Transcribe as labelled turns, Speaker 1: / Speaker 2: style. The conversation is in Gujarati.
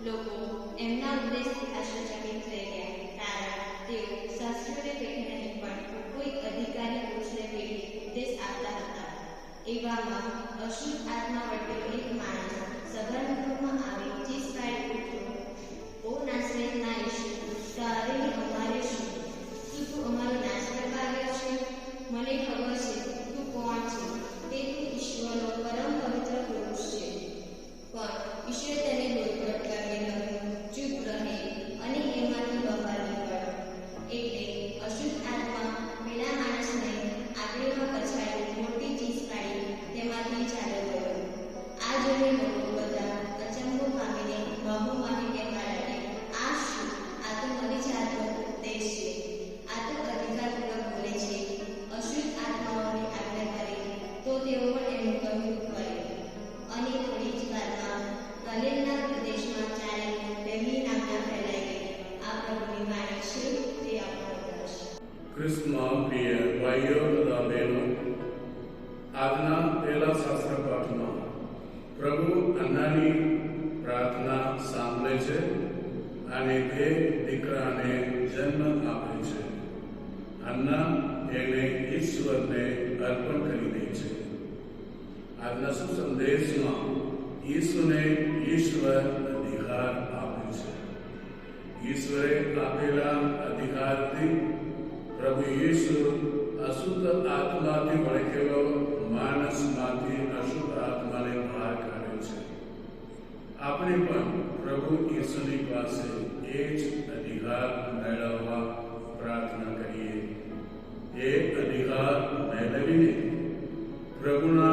Speaker 1: લોકો એમના ઉપદેશથી આશ્ચર્યચકિત થઈ ગયા કારણ તેઓ શાસ્ત્રીઓને પેઠે નહીં પણ કોઈ અધિકારી પુરુષને પેઢી ઉપદેશ આપતા હતા એવામાં અશુદ્ધ આત્મા વટેલો જોઈને લોકો બધા અચંબો પામીને બાહુ માની કહેવા લાગ્યા આ શું આ તો મારી જાતનો ઉપદેશ છે આ તો અધિકારપૂર્વક બોલે છે અશુદ્ધ આત્માઓને આજ્ઞા કરે તો તેઓ પણ એનું કહ્યું કરે અને થોડી જ વારમાં કલેલના પ્રદેશમાં ચારે વહેલી નામના ફેલાઈ ગઈ આ પ્રભુની વાણી છે તે આપણો પ્રશ્ન
Speaker 2: કૃષ્ણ પ્રિય ભાઈઓ તથા બહેનો, આજના પહેલા પ્રભુ અન્નાની પ્રાર્થના સાંભળે છે અને તે દીકરાને જન્મ આપે છે. અન્ના એને ઈશ્વરને અર્પણ કરી દે છે. આજના સુસંદેશમાં ઈશ્વરને ઈશ્વર અધિકાર આપે છે. ઈશ્વરે આપેલા અધિકારથી પ્રભુ ઈશ્વર અશુદ્ધ આત્માથી ભડકેલો આપણે પણ પ્રભુ ઈસુની પાસે એ જ અધિકાર મેળવવા પ્રાર્થના કરીએ. એ અધિકાર મેળવીને પ્રભુના